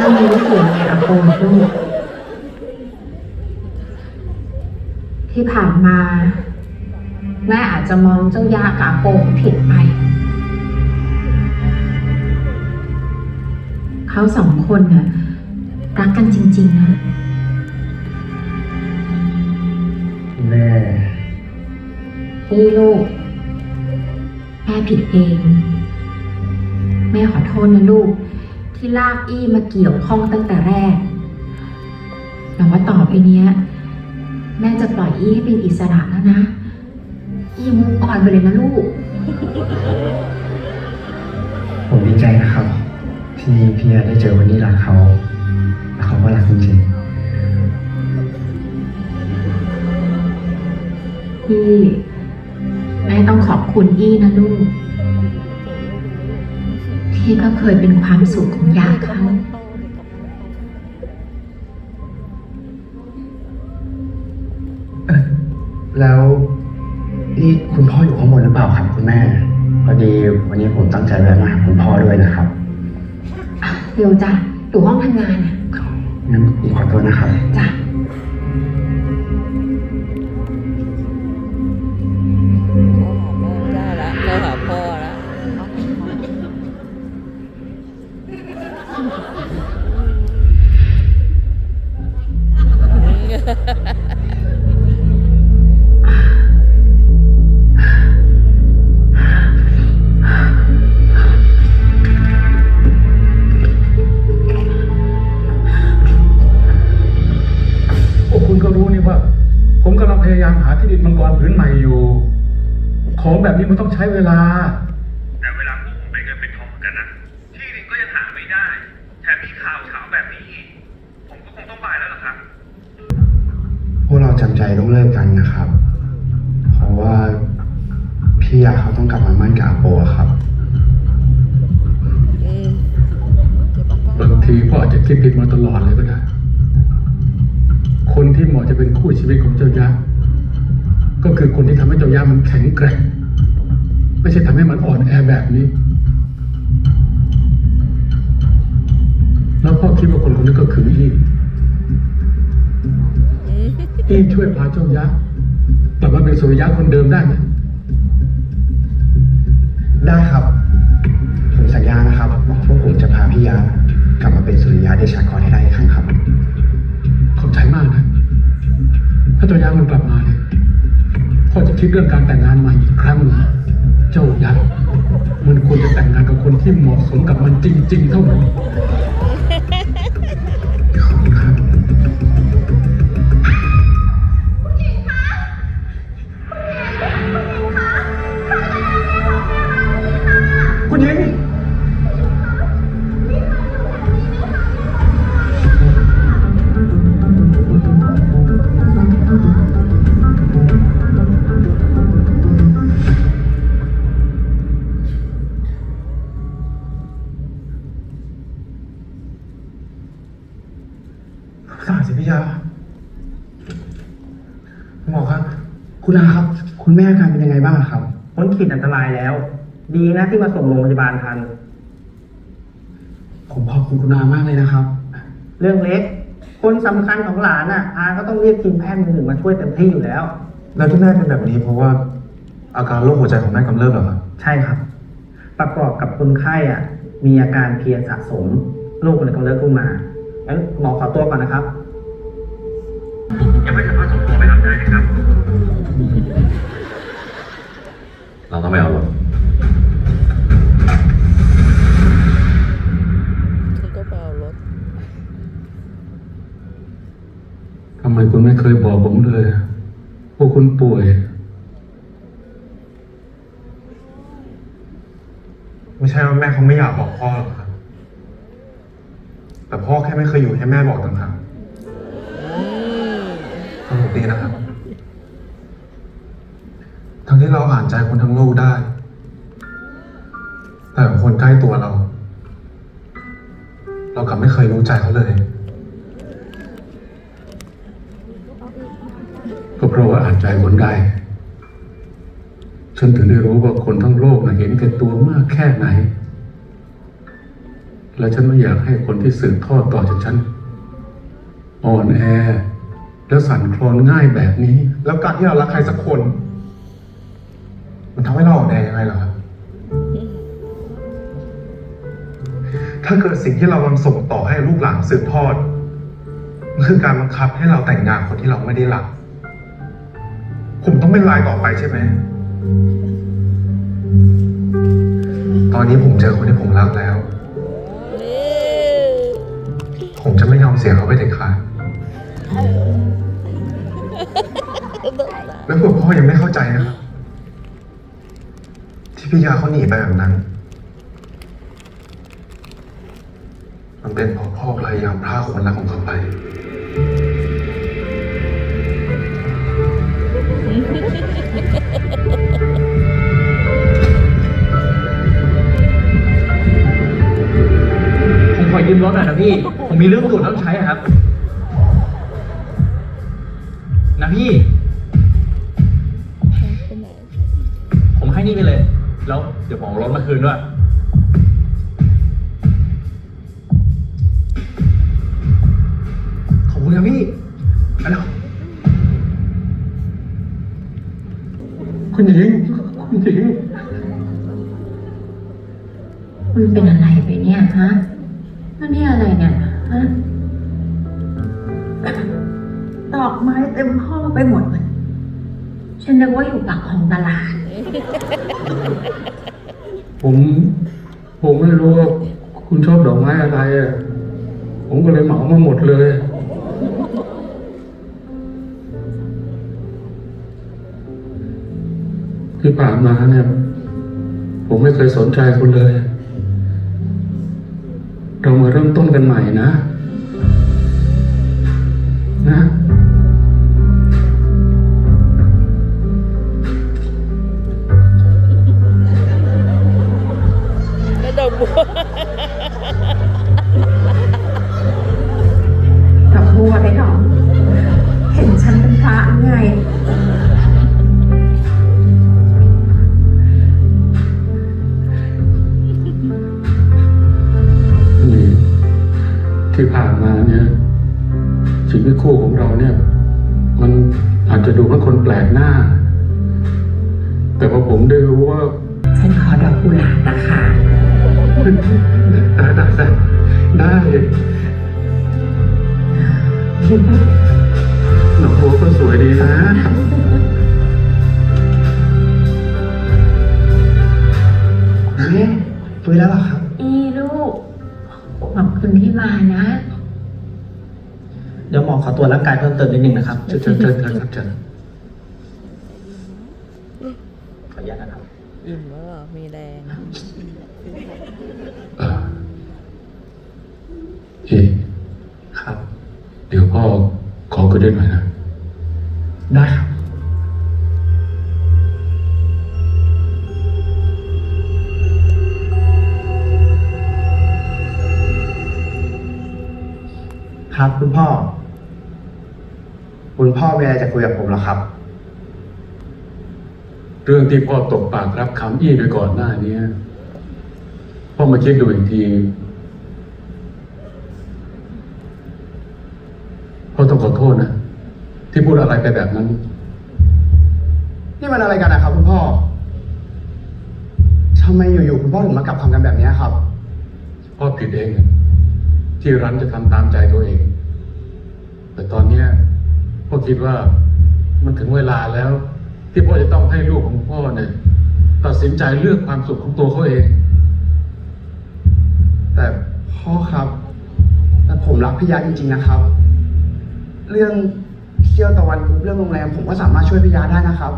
ถ้ามีลูกเสียงไงอาโปลูกที่ผ่านมา แม่อาจจะมองเจ้ายากับอาโปผิดไป เขาสองคนน่ะรักกันจริง ๆ นะ แม่นี่ลูก แม่ผิดเอง แม่ขอโทษนะลูก ที่ลากอี้มาเกี่ยวข้องตั้งแต่แรกแต่ว่าต่อไปเนี้ย แม่จะปล่อยอี้ให้เป็นอิสระแล้วนะ อี้มุกอ่อนไปเลยนะลูก ผมดีใจนะครับ ที่พี่ได้เจอวันนี้รักเขาและเขาก็รักจริงพี่แม่ต้องขอบคุณอี้นะลูก ที่ก็เคยเป็นความสุขของยาเขาๆแล้วนี่คุณพ่ออยู่ข้างบนหรือเปล่าครับคุณแม่พอดีวันนี้ผมตั้งใจแวะมาหาคุณพ่อด้วยนะครับเดี๋ยวจ้ะอยู่ห้องทำงานน่ะงั้นผมขอโทษนะครับจ้ะำลังพยายามหาที่ดินมังกรผืนใหม่อยู่ ของแบบนี้มันต้องใช้เวลา แต่เวลาพวกผมเป็นเงินเป็นทองเหมือนกันนะที่ดินก็ยังหาไม่ได้ แถมมีข่าวเช้าแบบนี้อีกผมก็คงต้องบายแล้วล่ะครับ พวกเราจำใจต้องเลิกกันนะครับ เพราะว่าพี่ยาเขาต้องกลับมามั่นกับอาโปอะครับอืมเจ็บปะบางทีพ่ออาจจะคิดผิดมาตลอดเลยก็ได้คน ที่เหมาะจะเป็นคู่ชีวิตของเจ้ายักษ์ก็คือคนที่ทำให้เจ้ายักษ์มันแข็งแกร่ง ไม่ใช่ทำให้มันอ่อนแอแบบนี้ แล้วพ่อคิดว่าคนคนนี้ก็คืออีฟอืมอีฟช่วยพาเจ้ายักษ์กลับมาเป็นสุริยะคนเดิมได้ไหมได้ครับ ผมสัญญานะครับว่าพวกผมจะพาพี่ยากลับมาเป็นสุริยะเดชากรให้ได้อีกาเจ้ายักษ์มันกลับมาเนี่ยพ่อจะคิดเรื่องการแต่งงานใหม่อีกครั้งหนึ่งเจ้ายักษ์มันควรจะแต่งงานกับคนที่เหมาะสมกับมันจริง ๆ เท่านั้น แม่อาการเป็นยังไงบ้างครับ พ้นขีดอันตรายแล้ว ดีนะที่มาส่งโรงพยาบาลทัน ผมขอบคุณคุณอามากเลยนะครับ เรื่องเล็ก คนสำคัญของหลานอะ อาก็ต้องเรียกทีมแพทย์มือหนึ่งมาช่วยเต็มที่อยู่แล้ว แล้วที่แม่เป็นแบบนี้เพราะว่าอาการโรคหัวใจของแม่กำเริบเหรอครับใช่ครับ ประกอบกับคนไข้อะ มีอาการเพลียสะสมโรคเลยก็เลิกขึ้นมางั้นหมอขอตัวก่อนนะครับยังไม่สามารถส่ เราต้องไปเอารถฉันก็ไปเอารถ ทำไมคุณไม่เคยบอกผมเลยว่าคุณป่วย ไม่ใช่ว่าแม่เขาไม่อยากบอกพ่อหรอกครับ แต่พ่อแค่ไม่เคยอยู่ให้แม่บอกต่างหากอืมสนุกดีนะครับ ทั้งที่เราอ่านใจคนทั้งโลกได้ แต่คนใกล้ตัวเรา เรากลับไม่เคยรู้ใจเขาเลยก็เพราะว่าอ่านใจคนได้ ฉันถึงได้รู้ว่าคนทั้งโลกนะเห็นแก่ตัวมากแค่ไหน แล้วฉันไม่อยากให้คนที่สืบทอดต่อจากฉันอ่อนแอ แล้วสั่นคลอนง่ายแบบนี้ แล้วการที่เรารักใครสักคน มันทำให้เราอ่อนแอยังไงเหรอครับ ถ้าเกิดสิ่งที่เรากำลังส่งต่อให้ลูกหลานสืบทอด มันคือการบังคับให้เราแต่งงานคนที่เราไม่ได้รัก ผมต้องเป็นรายต่อไปใช่ไหม ตอนนี้ผมเจอคนที่ผมรักแล้วนี่ผมจะไม่ยอมเสียเขาไปเด็ดขาด แล้วผมพ่อยังไม่เข้าใจนะครับ ที่พี่ยาเขาหนีไปแบบนั้น มันเป็นเพราะพ่อพยายามพรากคนรักของเขาไป ผมขอยืมรถหน่อยนะพี่ ผมมีเรื่องด่วนต้องใช้อะครับ นะพี่ ผมให้นี่ไปเลย แล้วเดี๋ยวผมเอารถมาคืนด้วย ขอบคุณครับพี่ไปแล้วคุณหญิงคุณหญิงมันเป็นอะไรไปเนี่ยฮะแล้วนี่อะไรเนี่ยฮะดอกไม้เต็มห้องไปหมดเลยฉันนึกว่าอยู่ปากของตลาด ผม ผมไม่รู้ว่าคุณชอบดอกไม้อะไรอะ ผมก็เลยเหมามาหมดเลย ที่ผ่านมาเนี่ย ผมไม่เคยสนใจคุณเลย เรามาเริ่มต้นกันใหม่นะนะ ดอกบัวกับบัวไปหรอเห็นฉันเป็นพระหรือไง นี่ที่ผ่านมาเนี่ยชีวิตคู่ของเราเนี่ย มันอาจจะดูเป็นคนแปลกหน้า แต่พอผมได้รู้ว่า ฉันขอดอกกุหลาบนะคะ ได้ได้ได้ได้หนองบัวก็สวยดีนะเฮ้ยฟื้นแล้วเหรอครับ อีลูก ขอบคุณที่มานะ เดี๋ยวหมอขอตรวจร่างกายเพิ่มเติมนิดนึงนะครับเชิญเชิญเชิญครับเชิญขออนุญาตนะครับ อิ่มแล้วเหรอมีแรง เออ เอ๊ะครับ เดี๋ยวพ่อขอกระเด็นหน่อยนะ ได้ครับ ครับคุณพ่อ คุณพ่อมีอะไรจะคุยกับผมเหรอครับ เรื่องที่พ่อตกปากรับคำอี้ไปก่อนหน้านี้พ่อมาคิดดูอีกที พ่อต้องขอโทษนะ ที่พูดอะไรไปแบบนั้น นี่มันอะไรกันนะครับคุณพ่อทำไมอยู่ๆคุณพ่อถึงมากลับคำกันแบบนี้ครับ พ่อผิดเอง ที่รั้นจะทำตามใจตัวเอง แต่ตอนเนี้ยพ่อคิดว่ามันถึงเวลาแล้ว ที่พ่อจะต้องให้ลูกของพ่อเนี่ยตัดสินใจเลือกความสุขของตัวเขาเอง แต่พ่อครับแต่ผมรักพี่ยาจริงๆนะครับ เรื่องเที่ยวตะวันกรุ๊ปเรื่องโรงแรมผมก็สามารถช่วยพี่ยาได้นะครับ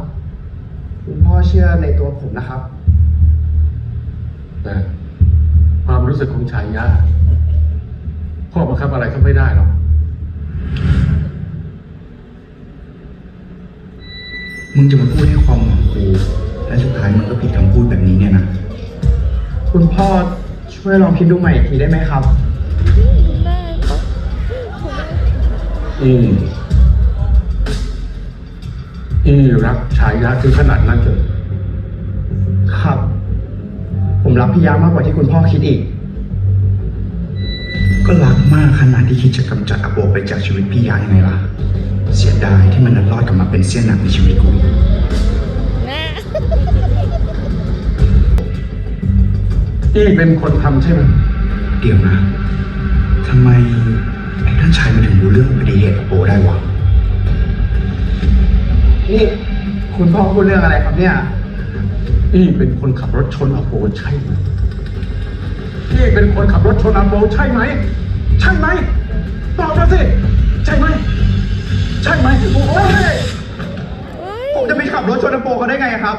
คุณพ่อเชื่อในตัวผมนะครับ แต่ความรู้สึกของชายยาพ่อบังคับอะไรเขาไม่ได้หรอกมึงจะมาพูดให้ความหวังกูและสุดท้ายมึงก็ผิดคำพูดแบบนี้เนี่ยนะ คุณพ่อช่วยลองคิดดูใหม่อีกทีได้ไหมครับได้ ปะอืมอีรักชายยาถึงขนาดนั้นเลยครับ ผมรักพี่ยามากกว่าที่คุณพ่อคิดอีก ก็รักมากขนาดที่คิดจะกำจัดอาโปไปจากชีวิตพี่ยายังไงล่ะ เสียดายที่มันนั้นรอดกลับมาเป็นเสี้ยนหนักในชีวิตกูนะอี้เป็นคนทำใช่ไหมเดี๋ยวนะทำไมไอ้ท่านชายมันถึงรู้เรื่องอุบัติเหตุอาโปได้วะนี่คุณพ่อพูดเรื่องอะไรครับเนี่ยอี้เป็นคนขับรถชนอาโปใช่ไหมอี้เป็นคนขับรถชนอาโปใช่ไหม ใช่ไหมตอบมาสิ ใช่ไหม ใช่ไหมโอ้ยผมจะไปขับรถชนอาโปเขาได้ไงครับ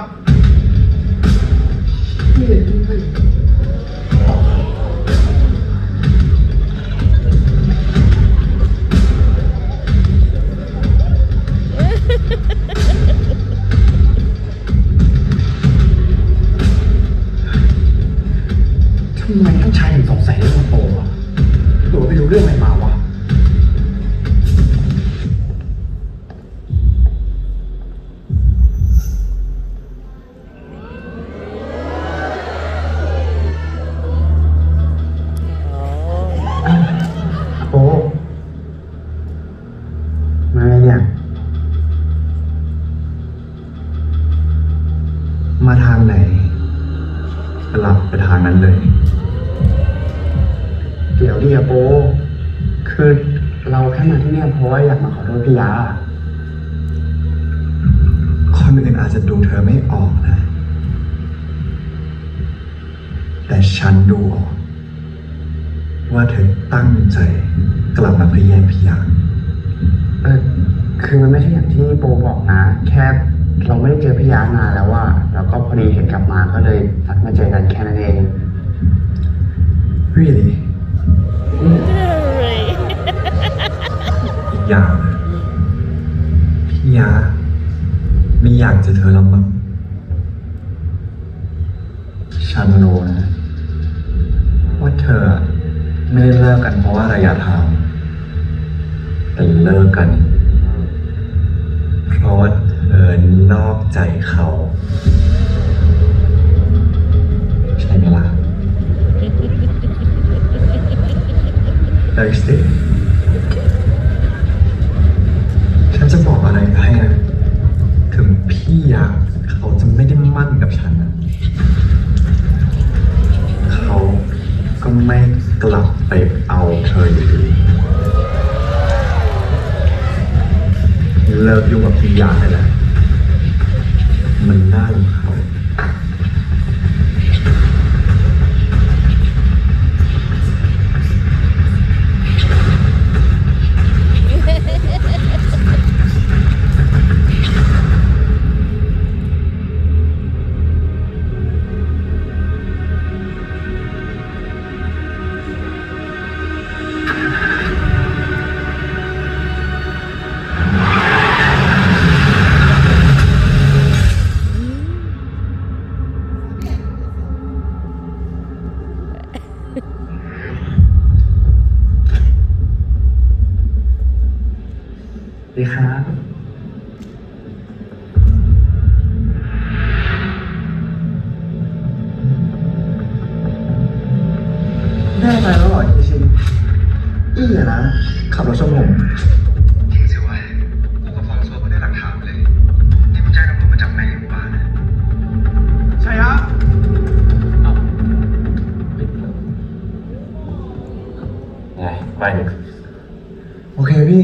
คนอื่นอาจจะดูเธอไม่ออกนะ แต่ฉันดูออก ว่าเธอตั้งใจกลับมาเพื่อแย่งพี่ยางเออคือมันไม่ใช่อย่างที่โปบอกนะ แค่เราไม่ได้เจอพี่ยานานแล้วว่าแล้วก็พอดีเห็นกลับมาก็เลยนัดมาเจอกันแค่นั้นเอง really อะไรอีกอย่างนะพี่ยา ไม่เจอเธอแล้วมั้งฉันรู้นะว่าเธอไม่ได้เลิกกันเพราะว่าระยะทางแต่เลิกกัน เพราะว่าเธอนอกใจเขา ใช่ไหมล่ะ Thursday ฉันจะบอกอะไรให้นะถึง พี่อยาเขาจะไม่ได้มั่นกับฉันนะเขาก็ไม่กลับไปเอาเธออยู่ดีเลิกยุ่งกับพี่ยาได้แล้ว ดีครับแน่ใจแล้วเหรอที่ชินอี้อะนะ ขับรถชนผม จริงสิวะกูกับฟองโซ่ก็ได้หลักฐานเลย นี่กูแจ้งตำรวจมาจับแม่งอยู่บ้านนะใช่ฮะไงไปดิโอเคพี่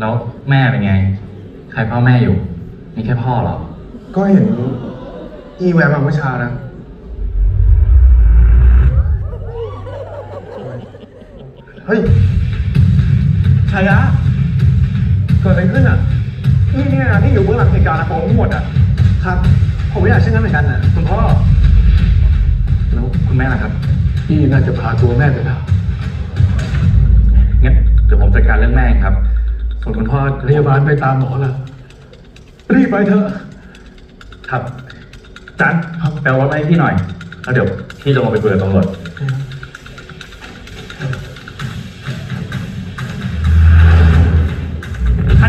แล้ว แม่เป็นไง ใครพ่อแม่อยู่ มีแค่พ่อเหรอ ก็เห็นอีแวะมาเมื่อเช้านะ เฮ้ยชายะเกิดอะไรขึ้นอะนี่เนี่ยนะที่อยู่เบื้องหลังเหตุการณ์นะผมทั้งหมดอะ ครับ ผมไม่อยากเช่นนั้นเหมือนกันนะคุณพ่อ แล้วคุณแม่ล่ะครับอี้น่าจะพาตัวแม่ไปแล้วงั้นเดี๋ยวผมจัดการเรื่องแม่เองครับ ส่วนคุณพ่อพยาบาลไปตามหมอแล้วรีบไปเถอะ ครับจันแปลว่าไม่พี่หน่อยแล้วเดี๋ยวพี่จะลงไปคุยกับตำรวจ